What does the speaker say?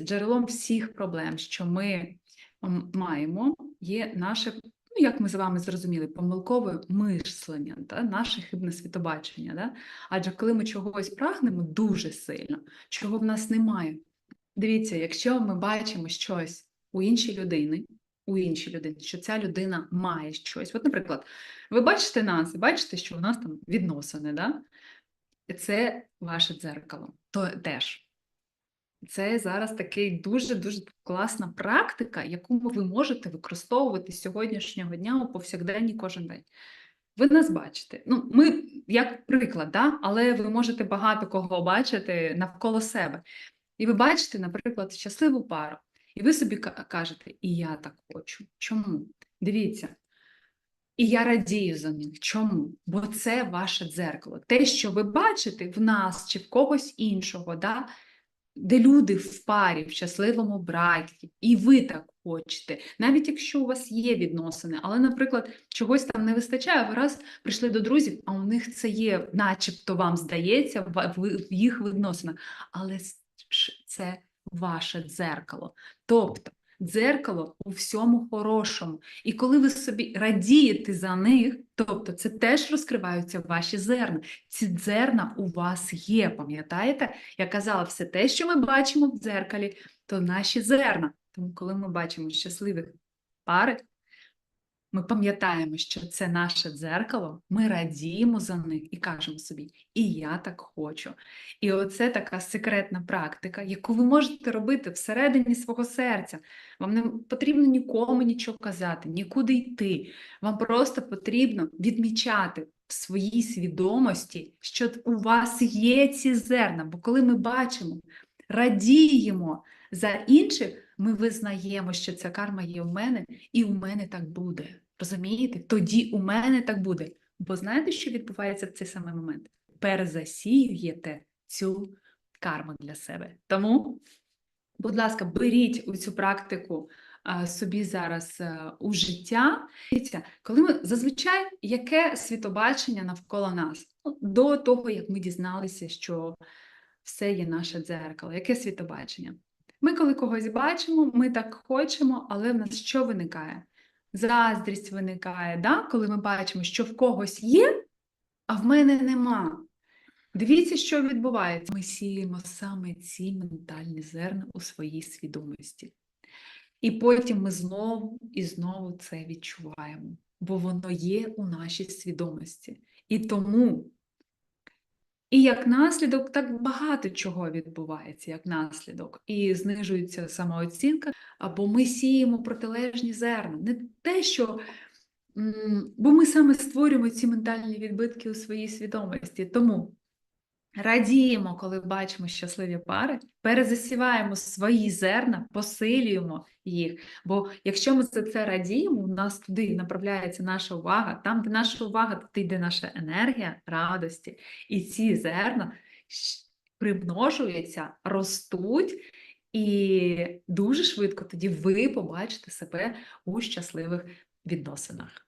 Джерелом всіх проблем, що ми маємо, є наше, ну як ми з вами зрозуміли, помилкове мислення, та, наше хибне світобачення. Да? Адже коли ми чогось прагнемо дуже сильно, чого в нас немає. Дивіться, якщо ми бачимо щось у іншій людини, у іншій людини, що ця людина має щось. От, наприклад, ви бачите нас і бачите, що у нас там відносини, да? Це ваше дзеркало. То теж. Це зараз такий дуже-дуже класна практика, яку ви можете використовувати з сьогоднішнього дня у повсякденні кожен день. Ви нас бачите. Ну, ми як приклад, да? але ви можете багато кого бачити навколо себе. І ви бачите, наприклад, щасливу пару, і ви собі кажете, і я так хочу. Чому? Дивіться. І я радію за них. Чому? Бо це ваше дзеркало. Те, що ви бачите в нас чи в когось іншого, да? Де люди в парі, в щасливому браті, і ви так хочете, навіть якщо у вас є відносини, але, наприклад, чогось там не вистачає, ви раз прийшли до друзів, а у них це є, начебто вам здається, в їх відносинах, але це ваше дзеркало. Тобто дзеркало у всьому хорошому. І коли ви собі радієте за них, тобто це теж розкриваються ваші зерна. Ці дзерна у вас є, пам'ятаєте? Я казала, все те, що ми бачимо в дзеркалі, то наші зерна. Тому, коли ми бачимо щасливих пари, ми пам'ятаємо, що це наше дзеркало, ми радіємо за них і кажемо собі, і я так хочу. І оце така секретна практика, яку ви можете робити всередині свого серця. Вам не потрібно нікому нічого казати, нікуди йти. Вам просто потрібно відмічати в своїй свідомості, що у вас є ці зерна. Бо коли ми бачимо, радіємо за інших, ми визнаємо, що ця карма є у мене, і у мене так буде. Розумієте? Тоді у мене так буде. Бо знаєте, що відбувається в цей самий момент? Перезасіюєте цю карму для себе. Тому, будь ласка, беріть у цю практику собі зараз у життя. Коли ми зазвичай яке світобачення навколо нас? Ну, До того, як ми дізналися, що все є наше дзеркало, яке світобачення? Ми, коли когось бачимо, ми так хочемо, але в нас що виникає? Заздрість виникає, да? коли ми бачимо, що в когось є, а в мене нема. Дивіться, що відбувається. Ми сіємо саме ці ментальні зерна у своїй свідомості. І потім ми знову і знову це відчуваємо, бо воно є у нашій свідомості. І тому, і як наслідок, так багато чого відбувається, як наслідок, і знижується самооцінка, або ми сіємо протилежні зерна. Не те, що. Бо ми саме створюємо ці ментальні відбитки у своїй свідомості. Тому радіємо, коли бачимо щасливі пари, перезасіваємо свої зерна, посилюємо їх. Бо якщо ми за це радіємо, у нас туди направляється наша увага, там, де наша увага, туди йде наша енергія радості. І ці зерна примножуються, ростуть, і дуже швидко тоді ви побачите себе у щасливих відносинах.